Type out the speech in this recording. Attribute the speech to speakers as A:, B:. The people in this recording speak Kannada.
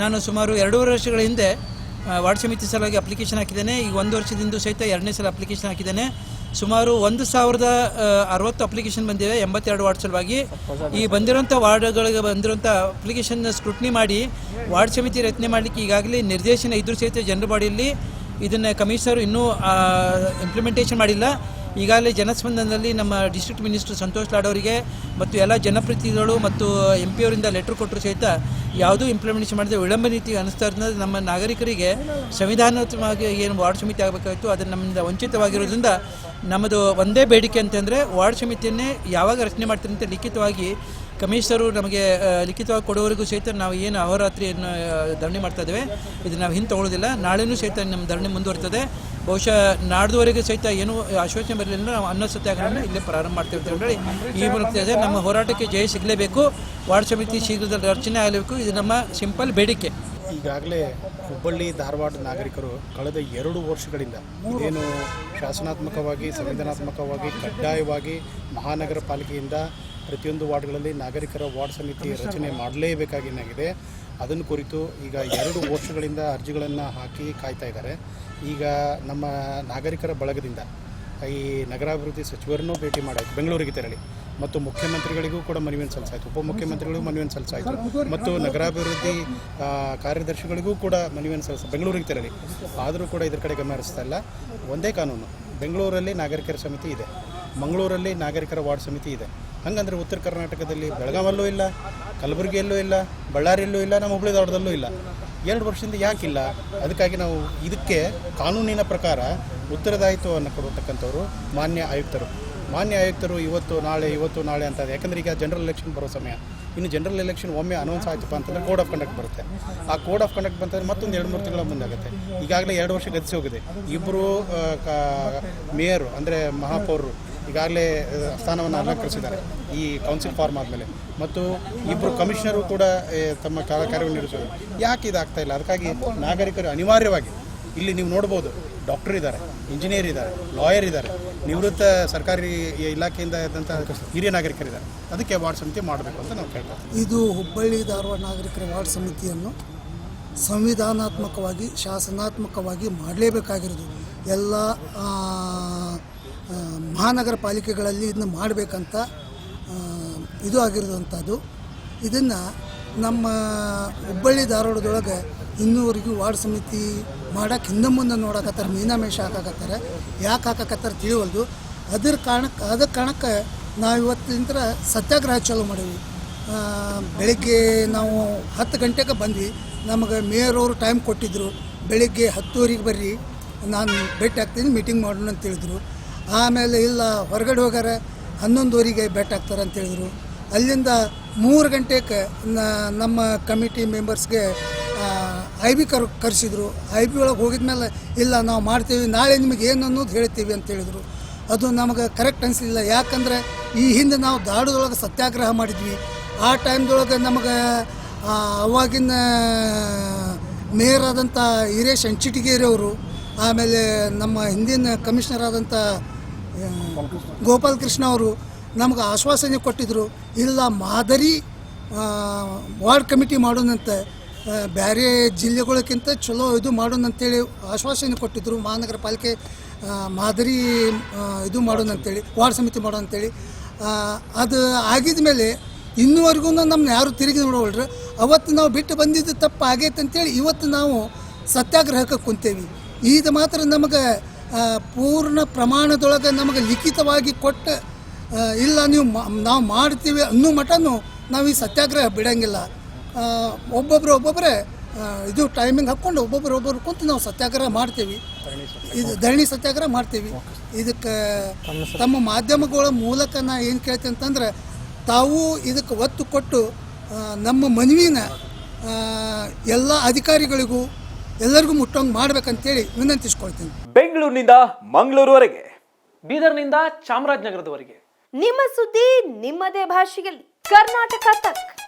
A: ನಾನು ಸುಮಾರು ಎರಡೂವರೆ ವರ್ಷಗಳ ಹಿಂದೆ ವಾರ್ಡ್ ಸಮಿತಿ ಸಲುವಾಗಿ ಅಪ್ಲಿಕೇಶನ್ ಹಾಕಿದ್ದೇನೆ. ಈಗ ಒಂದು ವರ್ಷದಿಂದ ಸಹಿತ ಎರಡನೇ ಸಲ ಅಪ್ಲಿಕೇಶನ್ ಹಾಕಿದ್ದೇನೆ. ಸುಮಾರು ಒಂದು ಸಾವಿರದ ಅರವತ್ತು ಅಪ್ಲಿಕೇಶನ್ ಬಂದಿವೆ, ಎಂಬತ್ತೆರಡು ವಾರ್ಡ್ ಸಲುವಾಗಿ. ಈ ಬಂದಿರುವಂಥ ವಾರ್ಡ್ಗಳಿಗೆ ಬಂದಿರುವಂಥ ಅಪ್ಲಿಕೇಶನ್ ಸ್ಕ್ರೂಟ್ನಿ ಮಾಡಿ, ವಾರ್ಡ್ ಸಮಿತಿ ರಚನೆ ಮಾಡಲಿಕ್ಕೆ ಈಗಾಗಲೇ ನಿರ್ದೇಶನ ಇದ್ರೂ ಸಹಿತ ಜನರ ಬಾಡಿಯಲ್ಲಿ ಇದನ್ನು ಕಮಿಷನರ್ ಇನ್ನೂ ಇಂಪ್ಲಿಮೆಂಟೇಷನ್ ಮಾಡಿಲ್ಲ. ಈಗಾಗಲೇ ಜನಸ್ಪಂದನದಲ್ಲಿ ನಮ್ಮ ಡಿಸ್ಟ್ರಿಕ್ಟ್ ಮಿನಿಸ್ಟರ್ ಸಂತೋಷ್ ಲಾಡೋರಿಗೆ ಮತ್ತು ಎಲ್ಲ ಜನಪ್ರತಿನಿಧಿಗಳು ಮತ್ತು ಎಂ ಪಿ ಅವರಿಂದ ಲೆಟರ್ ಕೊಟ್ಟರು ಸಹಿತ ಯಾವುದೂ ಇಂಪ್ಲಿಮೆಂಟೇಷನ್ ಮಾಡಿದ್ರೆ ವಿಳಂಬ ನೀತಿ ಅನಿಸ್ತಾ ಇರೋದ್ರಿಂದ ನಮ್ಮ ನಾಗರಿಕರಿಗೆ ಸಂವಿಧಾನಾತ್ಮಕವಾಗಿ ಏನು ವಾರ್ಡ್ ಸಮಿತಿ ಆಗಬೇಕಾಯಿತು ಅದನ್ನು ನಮ್ಮಿಂದ ವಂಚಿತವಾಗಿರೋದ್ರಿಂದ ನಮ್ಮದು ಒಂದೇ ಬೇಡಿಕೆ ಅಂತಂದರೆ ವಾರ್ಡ್ ಸಮಿತಿಯನ್ನೇ ಯಾವಾಗ ರಚನೆ ಮಾಡ್ತಾರೆ ಅಂತ ಲಿಖಿತವಾಗಿ ಕಮಿಷನರು ನಮಗೆ ಲಿಖಿತವಾಗಿ ಕೊಡುವವರೆಗೂ ಸಹಿತ ನಾವು ಏನು ಅಹೋರಾತ್ರಿಯನ್ನು ಧರಣಿ ಮಾಡ್ತಾ ಇದ್ದೇವೆ. ಇದು ನಾವು ಹಿಂದೆ ತಗೊಳ್ಳೋದಿಲ್ಲ. ನಾಳೆನೂ ಸಹಿತ ನಮ್ಮ ಧರಣಿ ಮುಂದುವರ್ತದೆ. ಬಹುಶಃ ನಾಡ್ದುವರೆಗೂ ಸಹಿತ ಏನು ಆಶ್ವಾಸನೆ ಬರಲಿಲ್ಲ ನಾವು ಅನ್ನ ಸತ್ಯಾಗ್ರಹವನ್ನು ಇಲ್ಲೇ ಪ್ರಾರಂಭ ಮಾಡ್ತೇವೆ ಅಂತ ಹೇಳಿ ಈ ಮೂಲಕ ನಮ್ಮ ಹೋರಾಟಕ್ಕೆ ಜಯ ಸಿಗಲೇಬೇಕು. ವಾರ್ಡ್ ಸಮಿತಿ ಶೀಘ್ರದಲ್ಲಿ ರಚನೆ ಆಗಲೇಬೇಕು. ಇದು ನಮ್ಮ ಸಿಂಪಲ್ ಬೇಡಿಕೆ.
B: ಈಗಾಗಲೇ ಹುಬ್ಬಳ್ಳಿ, ಧಾರವಾಡ ನಾಗರಿಕರು ಕಳೆದ ಎರಡು ವರ್ಷಗಳಿಂದ ಏನು ಶಾಸನಾತ್ಮಕವಾಗಿ, ಸಂವಿಧಾನಾತ್ಮಕವಾಗಿ, ಕಡ್ಡಾಯವಾಗಿ ಮಹಾನಗರ ಪಾಲಿಕೆಯಿಂದ ಪ್ರತಿಯೊಂದು ವಾರ್ಡ್ಗಳಲ್ಲಿ ನಾಗರಿಕರ ವಾರ್ಡ್ ಸಮಿತಿ ರಚನೆ ಮಾಡಲೇಬೇಕಾಗಿನಾಗಿದೆ. ಅದನ್ನು ಕುರಿತು ಈಗ ಎರಡು ವರ್ಷಗಳಿಂದ ಅರ್ಜಿಗಳನ್ನು ಹಾಕಿ ಕಾಯ್ತಾ ಇದ್ದಾರೆ. ಈಗ ನಮ್ಮ ನಾಗರಿಕರ ಬಳಗದಿಂದ ಈ ನಗರಾಭಿವೃದ್ಧಿ ಸಚಿವರನ್ನೂ ಭೇಟಿ ಮಾಡಾಯಿತು, ಬೆಂಗಳೂರಿಗೆ ತೆರಳಿ. ಮತ್ತು ಮುಖ್ಯಮಂತ್ರಿಗಳಿಗೂ ಕೂಡ ಮನವಿಯನ್ನು ಸಲ್ಲಿಸಾಯಿತು, ಉಪಮುಖ್ಯಮಂತ್ರಿಗಳಿಗೂ ಮನವಿಯನ್ನು ಸಲ್ಲಿಸಾಯಿತು. ಮತ್ತು ನಗರಾಭಿವೃದ್ಧಿ ಕಾರ್ಯದರ್ಶಿಗಳಿಗೂ ಕೂಡ ಮನವಿಯನ್ನು ಸಲ್ಲಿಸ, ಬೆಂಗಳೂರಿಗೆ ತೆರಳಿ. ಆದರೂ ಕೂಡ ಇದರ ಕಡೆ ಗಮನ ಹರಿಸ್ತಾ ಇಲ್ಲ. ಒಂದೇ ಕಾನೂನು, ಬೆಂಗಳೂರಲ್ಲಿ ನಾಗರಿಕರ ಸಮಿತಿ ಇದೆ, ಮಂಗಳೂರಲ್ಲಿ ನಾಗರಿಕರ ವಾರ್ಡ್ ಸಮಿತಿ ಇದೆ. ಹಾಗಂದ್ರೆ ಉತ್ತರ ಕರ್ನಾಟಕದಲ್ಲಿ ಬೆಳಗಾವಲ್ಲೂ ಇಲ್ಲ, ಕಲಬುರಗಿಯಲ್ಲೂ ಇಲ್ಲ, ಬಳ್ಳಾರಿಯಲ್ಲೂ ಇಲ್ಲ, ನಮ್ಮ ಹುಬ್ಬಳ್ಳಿ ಧಾರವಾಡದಲ್ಲೂ ಇಲ್ಲ. ಎರಡು ವರ್ಷದಿಂದ ಯಾಕಿಲ್ಲ? ಅದಕ್ಕಾಗಿ ನಾವು ಇದಕ್ಕೆ ಕಾನೂನಿನ ಪ್ರಕಾರ ಉತ್ತರದಾಯಿತ್ವವನ್ನು ಕೊಡತಕ್ಕಂಥವ್ರು ಮಾನ್ಯ ಆಯುಕ್ತರು. ಮಾನ್ಯ ಆಯುಕ್ತರು ಇವತ್ತು, ನಾಳೆ ಇವತ್ತು, ನಾಳೆ ಅಂತ ಯಾಕಂದರೆ ಯಾಕಂದ್ರೆ ಈಗ ಜನರಲ್ ಎಲೆಕ್ಷನ್ ಬರೋ ಸಮಯ. ಇನ್ನು ಜನರಲ್ ಎಲೆಕ್ಷನ್ ಒಮ್ಮೆ ಅನೌನ್ಸ್ ಆಯ್ತಪ್ಪ ಅಂತಂದ್ರೆ ಕೋಡ್ ಆಫ್ ಕಂಡಕ್ಟ್ ಬರುತ್ತೆ. ಆ ಕೋಡ್ ಆಫ್ ಕಂಡಕ್ಟ್ ಬಂತಂದ್ರೆ ಮತ್ತೊಂದು ಎರಡು, ಮೂರು ತಿಂಗಳ ಮುಂದಾಗುತ್ತೆ. ಈಗಾಗಲೇ ಎರಡು ವರ್ಷ ಗತಿಸಿ ಹೋಗಿದೆ. ಇಬ್ಬರು ಮೇಯರು, ಅಂದರೆ ಮಹಾಪೌರರು ಈಗಾಗಲೇ ಸ್ಥಾನವನ್ನು ಅಲಂಕರಿಸಿದ್ದಾರೆ ಈ ಕೌನ್ಸಿಲ್ ಫಾರ್ಮ್ ಆದಮೇಲೆ. ಮತ್ತು ಇಬ್ಬರು ಕಮಿಷನರು ಕೂಡ ತಮ್ಮ ಕಾರ್ಯವನ್ನು ನಿರ್ವಹಿಸೋದು ಯಾಕೆ ಇದಾಗ್ತಾ ಇಲ್ಲ? ಅದಕ್ಕಾಗಿ ನಾಗರಿಕರು ಅನಿವಾರ್ಯವಾಗಿ ಇಲ್ಲಿ ನೀವು ನೋಡ್ಬೋದು ಡಾಕ್ಟರ್ ಇದ್ದಾರೆ ಇಂಜಿನಿಯರ್ ಇದ್ದಾರೆ ಲಾಯರ್ ಇದ್ದಾರೆ, ನಿವೃತ್ತ ಸರ್ಕಾರಿ ಇಲಾಖೆಯಿಂದ ಇದ್ದಂಥ ಹಿರಿಯ ನಾಗರಿಕರಿದ್ದಾರೆ. ಅದಕ್ಕೆ ವಾರ್ಡ್ ಸಮಿತಿ ಮಾಡಬೇಕು ಅಂತ ನಾವು ಹೇಳ್ತೀವಿ
C: ಇದು ಹುಬ್ಬಳ್ಳಿ ಧಾರವಾಡ ನಾಗರಿಕರ ವಾರ್ಡ್ ಸಮಿತಿಯನ್ನು ಸಂವಿಧಾನಾತ್ಮಕವಾಗಿ, ಶಾಸನಾತ್ಮಕವಾಗಿ ಮಾಡಲೇಬೇಕಾಗಿರೋದು. ಎಲ್ಲ ಮಹಾನಗರ ಪಾಲಿಕೆಗಳಲ್ಲಿ ಇದನ್ನು ಮಾಡಬೇಕಂತ ಇದು ಆಗಿರೋದಂಥದ್ದು ಇದನ್ನು ನಮ್ಮ ಹುಬ್ಬಳ್ಳಿ ಧಾರವಾಡದೊಳಗೆ ಇನ್ನೂವರೆಗೂ ವಾರ್ಡ್ ಸಮಿತಿ ಮಾಡೋಕ್ಕೆ ಹಿಂದೆ ಮುಂದೆ ನೋಡಕತ್ತಾರೆ, ಮೀನಾಮೇಷ ಹಾಕಾಕತ್ತಾರೆ. ಯಾಕೆ ಹಾಕಾಕತ್ತಾರೆ ತಿಳಿವಲ್ದು. ಅದ್ರ ಕಾರಣಕ್ಕೆ ಅದ್ರ ಕಾರಣಕ್ಕೆ ನಾವು ಇವತ್ತಿಂದ ಸತ್ಯಾಗ್ರಹ ಚಾಲೂ ಮಾಡೀವಿ. ಬೆಳಿಗ್ಗೆ ನಾವು ಹತ್ತು ಗಂಟೆಗೆ ಬಂದ್ವಿ. ನಮಗೆ ಮೇಯರ್ ಅವರು ಟೈಮ್ ಕೊಟ್ಟಿದ್ದರು ಬೆಳಿಗ್ಗೆ ಹತ್ತುವರೆಗೆ ಬರ್ರಿ. ನಾನು ಭೇಟಿ ಆಗ್ತೀನಿ ಮೀಟಿಂಗ್ ಮಾಡೋಣ ಅಂತ ಹೇಳಿದ್ರು. ಆಮೇಲೆ ಇಲ್ಲ, ಹೊರಗಡೆ ಹೋಗ್ಯಾರ ಹನ್ನೊಂದುವರೆಗೆ ಭೇಟಿ ಆಗ್ತಾರೆ ಅಂತ ಹೇಳಿದರು. ಅಲ್ಲಿಂದ ಮೂರು ಗಂಟೆಗೆ ನಮ್ಮ ಕಮಿಟಿ ಮೆಂಬರ್ಸ್ಗೆ ಐ ಬಿ ಕರ್, ಕರೆಸಿದ್ರು. ಐ ಬಿ ಒಳಗೆ ಹೋಗಿದ್ಮೇಲೆ, ಇಲ್ಲ, ನಾವು ಮಾಡ್ತೀವಿ, ನಾಳೆ ನಿಮಗೆ ಏನು ಅನ್ನೋದು ಹೇಳ್ತೀವಿ ಅಂತ ಹೇಳಿದರು. ಅದು ನಮಗೆ ಕರೆಕ್ಟ್ ಅನಿಸಲಿಲ್ಲ ಯಾಕಂದರೆ, ಈ ಹಿಂದೆ ನಾವು ದಾಡದೊಳಗೆ ಸತ್ಯಾಗ್ರಹ ಮಾಡಿದ್ವಿ. ಆ ಟೈಮ್ದೊಳಗೆ ನಮಗೆ ಅವಾಗಿನ ಮೇಯರ್ ಆದಂಥ ಹಿರೇಶ್ ಅವರು ಆಮೇಲೆ ನಮ್ಮ ಹಿಂದಿನ ಕಮಿಷನರ್ ಆದಂಥ ಗೋಪಾಲ್ ಕೃಷ್ಣ ಅವರು ನಮ್ಗೆ ಆಶ್ವಾಸನೆ ಕೊಟ್ಟಿದ್ದರು ಇಲ್ಲ ಮಾದರಿ ವಾರ್ಡ್ ಕಮಿಟಿ ಮಾಡೋಣಂತೆ ಬೇರೆ ಜಿಲ್ಲೆಗಳಕ್ಕಿಂತ ಚಲೋ ಇದು ಮಾಡೋಣ ಅಂತೇಳಿ ಆಶ್ವಾಸನೆ ಕೊಟ್ಟಿದ್ದರು ಮಹಾನಗರ ಪಾಲಿಕೆ ಮಾದರಿ ಇದು ಮಾಡೋಣ ಅಂತೇಳಿ ವಾರ್ಡ್ ಸಮಿತಿ ಮಾಡೋಣ ಅಂತೇಳಿ ಅದು ಆಗಿದ ಮೇಲೆ ಇನ್ನುವರೆಗೂ ನಮ್ಮನ್ನ ಯಾರು ತಿರುಗಿ ನೋಡೋಳ್ರಿ ಅವತ್ತು ನಾವು ಬಿಟ್ಟು ಬಂದಿದ್ದು ತಪ್ಪು ಆಗೈತೆ ಅಂತೇಳಿ ಇವತ್ತು ನಾವು ಸತ್ಯಾಗ್ರಹಕ್ಕೆ ಕುಂತೇವಿ. ಇದು ಮಾತ್ರ ನಮಗೆ ಪೂರ್ಣ ಪ್ರಮಾಣದೊಳಗೆ ನಮಗೆ ಲಿಖಿತವಾಗಿ ಕೊಟ್ಟ ಇಲ್ಲ ನೀವು ನಾವು ಮಾಡ್ತೀವಿ ಅನ್ನೋ ಮಟನು ನಾವು ಈ ಸತ್ಯಾಗ್ರಹ ಬಿಡಂಗಿಲ್ಲ. ಒಬ್ಬೊಬ್ಬರು ಒಬ್ಬೊಬ್ಬರೇ ಇದು ಟೈಮಿಂಗ್ ಹಾಕ್ಕೊಂಡು ಒಬ್ಬೊಬ್ಬರು ಒಬ್ಬರು ಕುಂತು ನಾವು ಸತ್ಯಾಗ್ರಹ ಮಾಡ್ತೀವಿ. ಇದು ಧರಣಿ ಸತ್ಯಾಗ್ರಹ ಮಾಡ್ತೀವಿ. ಇದಕ್ಕೆ ತಮ್ಮ ಮಾಧ್ಯಮಗಳ ಮೂಲಕ ನಾ ಏನು ಕೇಳ್ತೀನಿ ಅಂತಂದ್ರೆ, ತಾವು ಇದಕ್ಕೆ ಒತ್ತು ಕೊಟ್ಟು ನಮ್ಮ ಮನವಿನ ಎಲ್ಲ ಅಧಿಕಾರಿಗಳಿಗೂ ಎಲ್ಲರಿಗೂ ಮುಟ್ಟೋಂಗೆ ಮಾಡ್ಬೇಕಂತೇಳಿ ವಿನಂತಿಸ್ಕೊಳ್ತೀನಿ.
D: ಬೆಂಗಳೂರಿನಿಂದ ಮಂಗಳೂರುವರೆಗೆ
E: ಬೀದರ್ನಿಂದ ಚಾಮರಾಜನಗರದವರೆಗೆ.
F: ನಿಮ್ಮ ಸುದ್ದಿ ನಿಮ್ಮದೇ ಭಾಷೆಯಲ್ಲಿ. ಕರ್ನಾಟಕ ತಕ್.